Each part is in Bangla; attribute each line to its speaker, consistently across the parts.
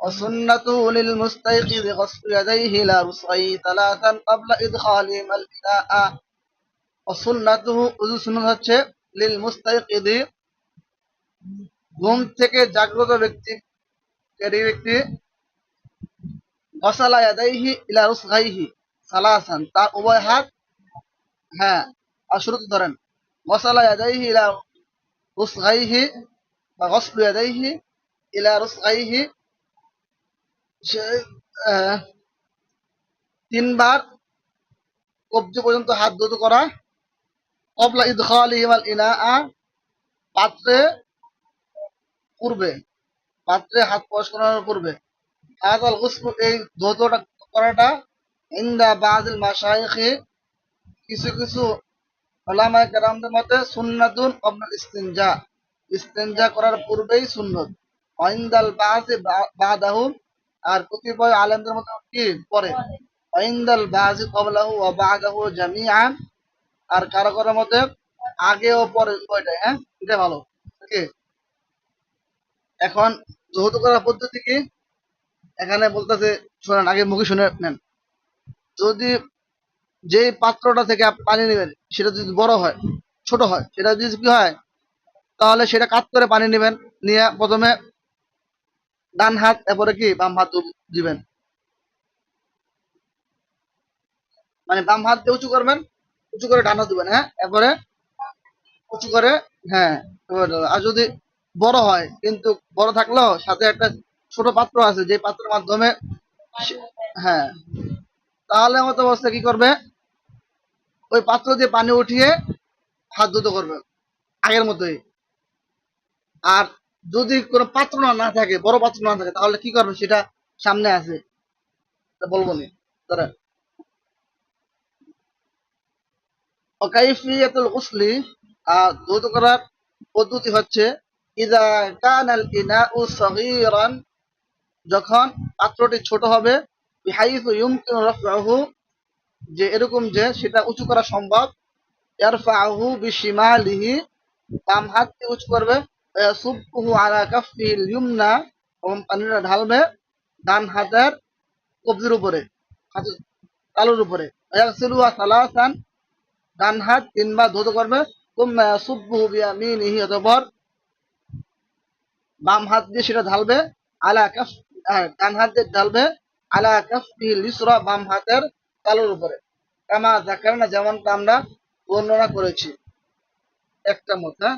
Speaker 1: وسنته للمستيقظ غسل يديه إلى رسغيه ثلاثا قبل إدخالهما الإناء وسنته উযু সুন্নাত হচ্ছে লিল মুস্তাইকিদি ঘুম থেকে জাগ্রত ব্যক্তি এই ব্যক্তি গসালা ইয়াদাইহি ইলা রুসগাইহি সালাসান তার উভয় হাত হ্যাঁ আর শুরুতে ধরেন গসালা ইয়াদাইহি ইলা রুসগাইহি বা গসলু ইয়াদাইহি ইলা রুসগাইহি তিনবার কবজি পর্যন্ত হাত ধুত করা। কবলা ইদখালিহিমাল ইনাআ, পাত্রে পূর্বে পাত্রে হাত প্রবেশ করানোর পূর্বে। হাজাল গুসলু এই ধৌতটা করাটা ইন্দা বাজিল কিছু কিছু ওলামায়ে কেরামদের মতে সুন্নাতুন কবলাল ইস্তিনজা। ইস্তিনজা করার পূর্বেই সুন্নত। ওয়াইন্দাল বাজি বাদাহু আর কতিপয় আলেমদের মতে কি? পরে। ওয়াইন্দাল বাজি কবলাহু ওয়া বাদাহু জামিআন। আর কারও কারও মতে আগে ও পরে উভয়টাই হ্যাঁ? এটা ভালো। ওকে? এখন যৌথ করার পদ্ধতি কি? এখানে বলতেছে, শোনেন, আগে মুখে শুনে নেন। যদি যে পাত্রটা থেকে পানি নেবেন, সেটা যদি বড় হয়, ছোট হয়, সেটা যদি কি হয়, তাহলে সেটা কাত করে পানি নেবেন, নিয়ে প্রথমে ডান হাত, এরপরে কি বাম হাত দিবেন? মানে বাম হাত দিয়ে উঁচু করবেন, উঁচু করে ডান হাত দিবেন হ্যাঁ? এরপরে উঁচু করে হ্যাঁ আর যদি বড় হয়, কিন্তু বড় থাকলেও সাথে একটা ছোট পাত্র আছে, যে পাত্রের মাধ্যমে হ্যাঁ তাহলে মতো অবস্থা কি করবে? ওই পাত্র দিয়ে পানি উঠিয়ে হাত ধুতে করবে, আগের মতোই। আর যদি কোনো পাত্র না থাকে, বড় পাত্র না থাকে, তাহলে কি করবে সেটা সামনে আছে। বলব নি। ধরেন। ওকাইফিয়াতুল গুসলি আর ধৌত করার পদ্ধতি হচ্ছে, ইদা কানাল ইনাউ সগীরান, যখন পাত্রটি ছোট হবে, বিহাইসু ইউমকিনু রাফআহু, যে এরকম যে সেটা উঁচু করা সম্ভব ইয়ারফাহু বিশিমালিহি, বাম হাত উঁচু করবে ইয়াসুবহু আলা কাফিল ইউমনা এবং পানিটা ঢালবে ডান হাতের কবজির উপরে তালুর উপরে। ডান হাত তিনবার ধৌত করবে। বাম হাত দিয়ে সেটা ঢালবে। আলা কাফ ডান হাত দিয়ে ঢালবে। আলা কাফি লিসরা, বাম হাতের তালুর উপরে। কামা জাকারনা যেমনটা আমরা বর্ণনা করেছি। একটা মত হ্যাঁ?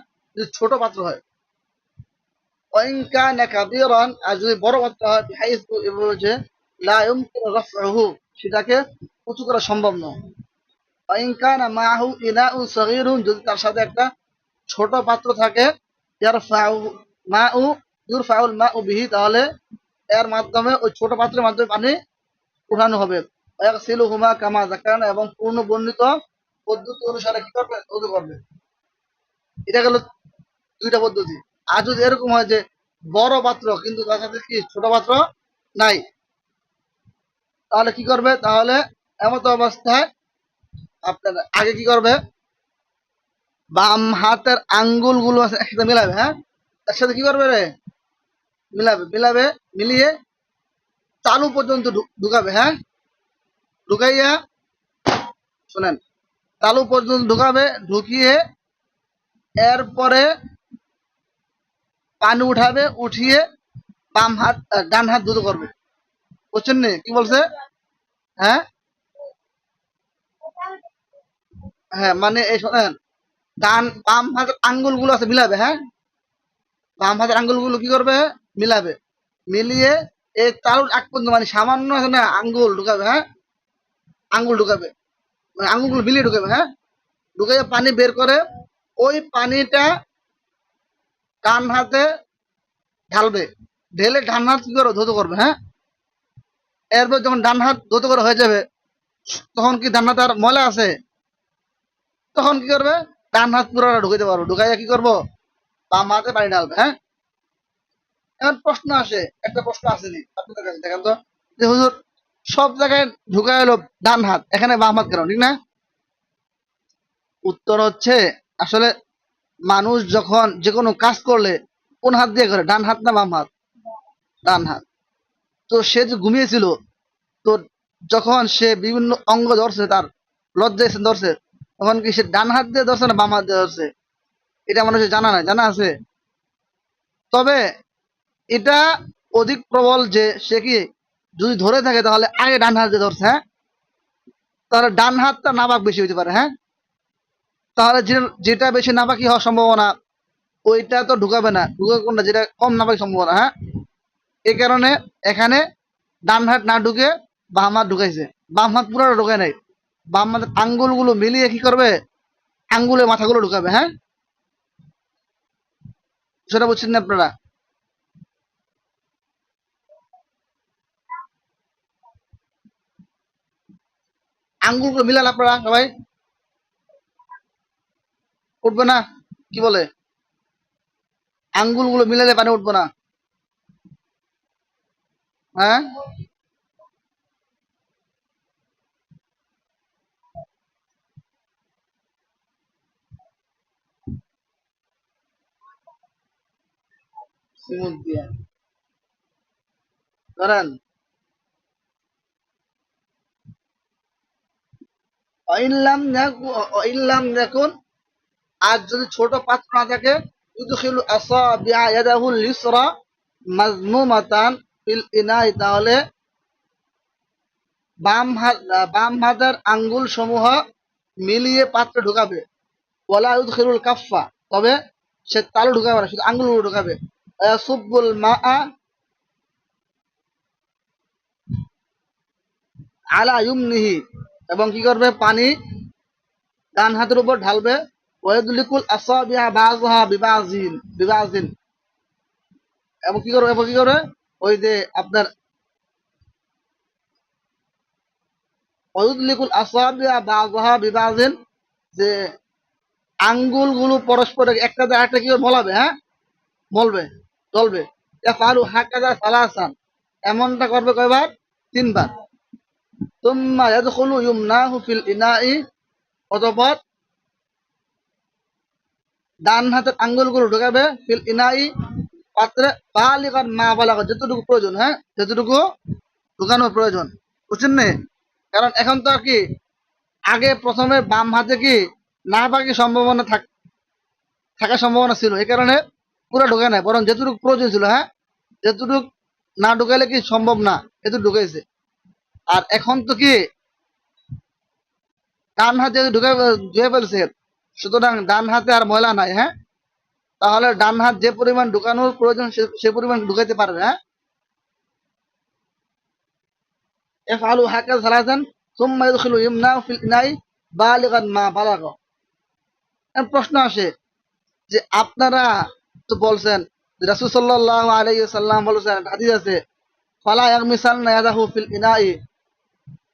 Speaker 1: ছোট পাত্র হয় যদি বড় পাত্র হয় সেটাকে উঁচু করা সম্ভব নয়। যদি তার সাথে একটা ছোট পাত্র থাকে তাহলে এর মাধ্যমে ওই ছোট পাত্রের মাধ্যমে পানি উঠানো হবে। ওয়াগসিলুহুমা কামা যাকারনা এবং পূর্ণ বর্ণিত পদ্ধতি অনুসারে কি করবে? করবে। এটা গেল দুইটা পদ্ধতি। আর যদি এরকম হয় যে বড় পাত্র, কিন্তু তার সাথে কি ছোট পাত্র? নাই। তাহলে কি করবে? তাহলে এমত অবস্থায় আপনার আগে কি করবে? বাম হাতের আঙ্গুলগুলো একসাথে মিলাবে হ্যাঁ? একসাথে কি করবে রে? মিলাবে মিলাবে, মিলিয়ে তালু পর্যন্ত ঢুকাবে হ্যাঁ? ঢুকাইয়া, শোনেন তালু পর্যন্ত ঢুকাবে, ঢুকিয়ে এরপরে পানি উঠাবে, উঠিয়ে বাম হাত ডান হাত দুটো করবে। বুঝছেন নি? কি বলছে? হ্যাঁ? হ্যাঁ মানে এই শোনেন, ডান, বাম হাতের আঙ্গুলগুলো আছে, মিলাবে হ্যাঁ? বাম হাতের আঙ্গুলগুলো কি করবে? মিলাবে। মিলিয়ে এই তালুর এক পর্যন্ত মানে সামান্য আছে না, আঙ্গুল ঢুকাবে হ্যাঁ? আঙ্গুল ঢুকাবে। মানে আঙ্গুলগুলো মিলিয়ে ঢুকাবে হ্যাঁ? ঢুকাইয়ে পানি বের করে, ওই পানিটা ডান হাতে ঢালবে। ঢেলে ডান হাত কি করে? ধৌত করবে হ্যাঁ? এরপর যখন ডান হাত ধৌত করে হয়ে যাবে, তখন কি ডান হাতে আর ময়লা আছে? তখন কি করবে? ডান হাত পুরো ঢুকাইতে পারব। ঢুকাইয়া কি করব? বাম হাতে পানি ঢালবে হ্যাঁ? এখন প্রশ্ন আসে, একটা প্রশ্ন আসেনি, আপনাদের কাছে, দেখেন তো। যে হুজুর, সব জায়গায় ঢুকাই হলো ডান হাত, এখানে বাম হাত কেন, ঠিক না? উত্তর হচ্ছে, আসলে মানুষ যখন যে কোনো কাজ করলে, কোন হাত দিয়ে করে? ডান হাত না বাম হাত? ডান হাত। তো সে যে ঘুমিয়েছিল, তো যখন সে বিভিন্ন অঙ্গ ধরছে, তার লজ্জা এসে ধরছে, তখন কি সে ডান হাত দিয়ে ধরছে না বাম হাত দিয়ে ধরছে? এটা মানুষের জানা নাই। জানা আছে? তবে এটা অধিক প্রবল যে সে কি যদি ধরে থাকে, তাহলে আগে ডান হাত দিয়ে ধরছে হ্যাঁ? তাহলে ডান হাতটা নাবাক বেশি হইতে পারে হ্যাঁ? তাহলে যেটা বেশি নাবাকি হওয়ার সম্ভাবনা, ওইটা তো ঢুকাবে না। ঢুকাবে কোনটা? যেটা কম নাবাকি সম্ভাবনা হ্যাঁ? এই কারণে এখানে ডান হাত না ঢুকে বাম হাত ঢুকাইছে। বাম হাত পুরো ঢুকায় নাই। বাম হাতের আঙ্গুলগুলো মিলিয়ে কি করবে? আঙ্গুলে মাথাগুলো ঢুকাবে হ্যাঁ? সেটা বুঝছেন না আপনারা? আঙ্গুলগুলো মিলান আপনারা সবাই। উঠবে না, কি বলে? আঙ্গুলগুলো মিলালে পানি উঠবে না। হ্যাঁ? সিমুল দিয়া। ধরেন অইনলাম দেখুন আর যদি ছোট পাত্র না থাকে ইউদখিলু ইয়াদাহুল ফিল ইনাই, তাহলে বাম হাত, বাম হাতের আঙ্গুল সমূহ মিলিয়ে পাত্রে ঢুকাবে। ওয়ালা ইউদখিলুল কাফফা, তবে সে তালু ঢুকাবে না, শুধু আঙ্গুলগুলো ঢুকাবে। ইয়াসুব্বুল মাআ আলা ইউমনিহি, এবং কি করবে? পানি ডান হাতের উপর ঢালবে। ওয়াইদুলিকুল আসাবিহা বাযহা বিবাযিন বিবাযিন এবং কি করবে কি করবে ওই যে আপনার ওয়াইদুলিকুল আসাবিহা বাযহা বিবাযিন যে আঙ্গুলগুলো পরস্পর একটা কি মলাবে হ্যাঁ? মলবে চলবে সালাসান। এমনটা করবে কয়বার? তিনবার। তুম্মা ইয়াদখুলু ইউমনাহু ফিল ইনাই। অতঃপর ডান হাতের আঙ্গুলগুলো ঢোকাবে, ফিল ইনাই, পাত্রে বালিগান মা বালাগা যতটুকু প্রয়োজন হ্যাঁ? যতটুকু ঢুকানোর প্রয়োজন। বুঝছেন নে? কারণ এখন তো আর কি, আগে প্রথমে বাম হাতে কি, না বাকি সম্ভাবনা থাক, থাকার সম্ভাবনা ছিল। এই কারণে পুরো ঢোকে নাই, বরং যতটুকু প্রয়োজন ছিল হ্যাঁ? যতটুকু না ঢুকাইলে কি সম্ভব না, এতটুকু ঢুকাইছে। আর এখন তো কি, ডান হাতে ঢুকে ধুয়ে ফেলছে সুতরাং ডান হাতে আর ময়লা নাই হ্যাঁ? তাহলে ডান হাত যে পরিমাণ ঢুকানোর প্রয়োজন সে- পরিমাণ ঢুকাইতে পারবে হ্যাঁ? ইমনাহু ফিল ইনাই মা বালাগা। প্রশ্ন আসে যে আপনারা তো বলছেন রাসূল সাল্লাল্লাহু সাল্লাম বলেছেন, হাদিস আছে, ফালা ইয়াগমিসান্না ইয়াদাহু ফিল ইনাই,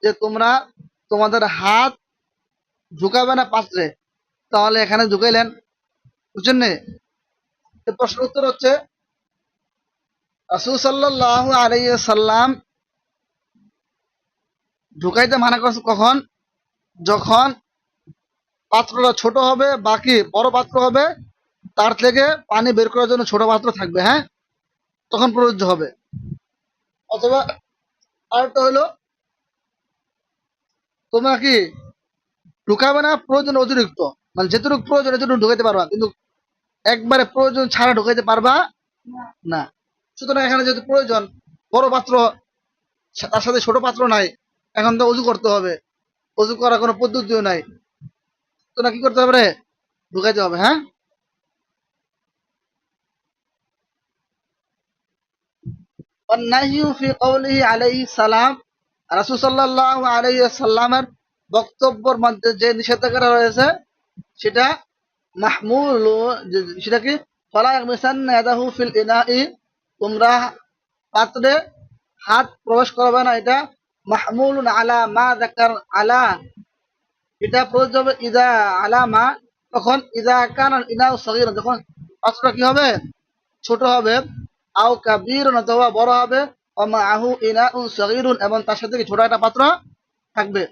Speaker 1: যে তোমরা তোমাদের হাত ঢুকাবে না পাত্রে তাহলে এখানে ঢুকাইলেন। বুঝছেন প্রশ্ন উত্তর হচ্ছে, রাসূল সাল্লাল্লাহু আলাইহি সাল্লাম ঢুকাইতে মানা করছে কখন? যখন পাত্রটা ছোট হবে, বাকি বড় পাত্র হবে, তার থেকে পানি বের করার জন্য ছোট পাত্র থাকবে হ্যাঁ? তখন প্রযোজ্য হবে। অথবা আরেকটা হলো, তোমরা কি ঢুকাবে না? প্রয়োজন অতিরিক্ত। মানে যেটুকু প্রয়োজন এতটুকু ঢুকাইতে পারবা, কিন্তু একবারে প্রয়োজন ছাড়া ঢুকাইতে পারবা না। সুতরাং এখানে যেহেতু প্রয়োজন, বড় পাত্র, তার সাথে ছোট পাত্র নাই, এখন তো উজু করতে হবে। উজু করার কোনো পদ্ধতিও নাই। তো না, কি করতে হবে রে? ঢুকাইতে হবে হ্যাঁ? রাসুসাল্লাহ বক্তব্যের মধ্যে যে নিষেধাজ্ঞা রয়েছে সেটা মাহমুল, যে- সেটা কি ইয়াদাহু ফিল ইনাই তোমরা পাত্রে হাত প্রবেশ করবে না, এটা মাহমুলুন আলা মা যাকার আলা। এটা প্রযোজ্য হবে ইদা আলা মা, তখন ইদা কান ইনাউ যখন কি হবে? ছোট হবে। আও কাবীর অথবা বড় হবে। আহু ইনাউ এবং তার সাথে ছোট একটা পাত্র থাকবে।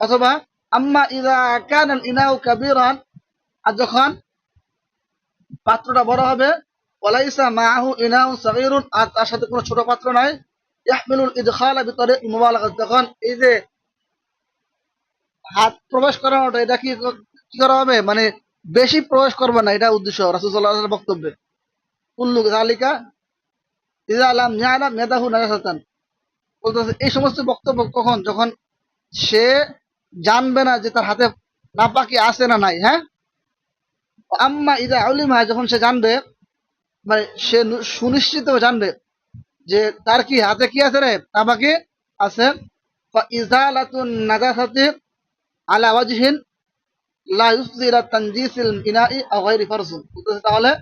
Speaker 1: অথবা আম্মা আর যখন পাত্রটা বড় হবে, ওয়ালাইসা মাহু আর তার সাথে কোনো ছোট পাত্র নাই, ইয়াহমিলুল ইদখালা তখন এই যে হাত প্রবেশ করানোটা, এটা কি কি করা হবে? মানে বেশি প্রবেশ করবে না, এটা উদ্দেশ্য রাসূলুল্লাহ বক্তব্যে। কুল্লু যালিকা ইজা লাম ইয়ালাম ইয়াদাহু নাজাসাতান। বলতেছে, এই সমস্ত বক্তব্য কখন? যখন সে জানবে না যে তার হাতে নাপাকি আছে না নাই হ্যাঁ? আম্মা ইদা উলিমা, যখন সে জানবে মানে সে সুনিশ্চিত জানবে যে তার কি হাতে কি আছে রে? নাপাকি আছে। ইজালাতুন নাজাসাতি আলা ওয়াজহিন লা তানজিসিল আও গায়রি ফারজুন তাহলে,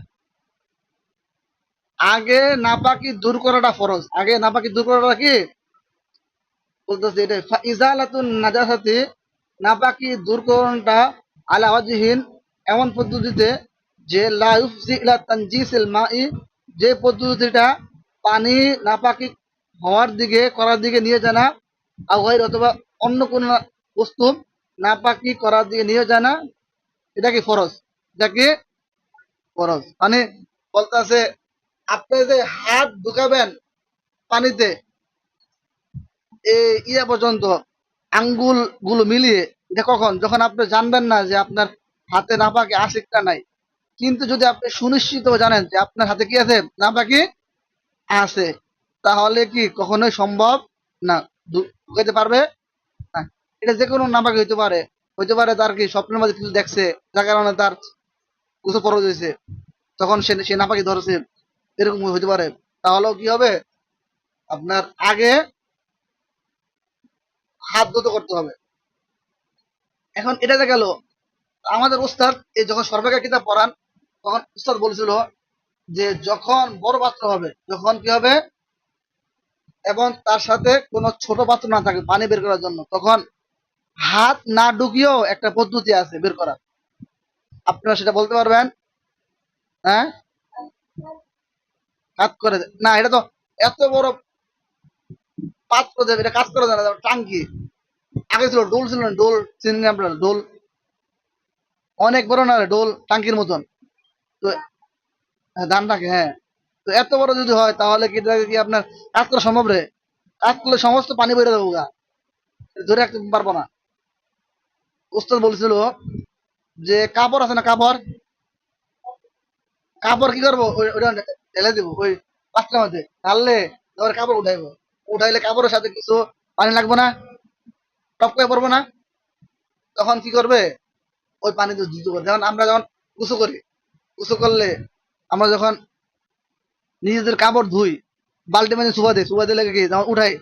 Speaker 1: আগে নাপাকি দূর করাটা ফরজ। আগে নাপাকি দূর করাটা কি? বলতেছে এটা ইজালাতুন নাজাসাতি নাপাকি দূরকরণটা আলা ওয়াজহিন এমন পদ্ধতিতে যে যে পদ্ধতিটা পানি নাপাকি হওয়ার দিকে, করার দিকে নিয়ে যায় না অথবা অন্য কোন বস্তু নাপাকি করার দিকে নিয়ে যায় না এটা কি ফরজ? এটা কি ফরজ? মানে বলতেছে, আপনি যে হাত ঢুকাবেন পানিতে এই ইয়া পর্যন্ত আঙ্গুলগুলো মিলিয়ে, এটা কখন? যখন আপনি জানবেন না যে আপনার হাতে নাপাকি আশিকটা নাই। কিন্তু যদি আপনি সুনিশ্চিত জানেন যে আপনার হাতে কি আছে? নাপাকি আছে তাহলে কি কখনোই সম্ভব না? ঢুকাইতে পারবে? এটা যে কোনো নাপাকি হইতে পারে। হইতে পারে তার কি স্বপ্নের মাঝে কিছু দেখছে, যার কারণে তার কিছু খরচ হয়েছে তখন সে সে নাপাকি ধরেছে। এরকম হইতে পারে। তাহলেও কি হবে? আপনার আগে হাত ধুতে করতে হবে। এখন এটাতে গেল, আমাদের উস্তাদ এই যখন সর্বাগা কিতাব পড়ান, তখন উস্তাদ বলছিল যে, যখন বড় পাত্র হবে, যখন কি হবে? এবং তার সাথে কোনো ছোট পাত্র না থাকে, পানি বের করার জন্য, তখন হাত না ঢুকিয়েও একটা পদ্ধতি আছে বের করার। আপনারা সেটা বলতে পারবেন? হ্যাঁ? হাত করে না, এটা তো এত বড় পাত্র দেবে এটা কাজ করে যায় না টাঙ্কি। আগে ছিল ডোল ছিল না ডোল চিনেন আপনারা ডোল। অনেক বড় না ডোল টাঙ্কির মতন। তো হ্যাঁ, ধান রাখে হ্যাঁ। তো এত বড় যদি হয় তাহলে কি কি আপনার কাজ করা সম্ভব রে? কাজ করলে সমস্ত পানি বেরো দেবো গা। ধরে রাখতে পারব না। উস্তাদ বলছিল যে কাপড় আছে না কাপড়? কাপড় কি করব? ওই- ঢেলে দেবো ওই পাঁচটার মধ্যে। ঢাললে তারপরে কাপড় উঠাইবো। উঠাইলে কাপড়ের সাথে কিছু পানি লাগবে না? টপ করে পড়ব না? তখন কি করবে? ওই পানিতে দ্রুত করে যেমন আমরা যখন উঁচু করি, উঁচু করলে আমরা যখন নিজেদের কাপড় ধুই, বালতি মানে সুবা দিই সুবা দিলে কি যখন উঠাই,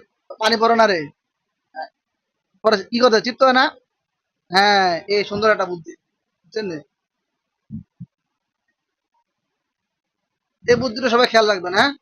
Speaker 1: পানি পড়ে না রে? পরে কি করতে চিত্ত হয় না? হ্যাঁ এই সুন্দর একটা বুদ্ধি, বুঝছেন? এই বুদ্ধিটা সবাই খেয়াল রাখবেন হ্যাঁ?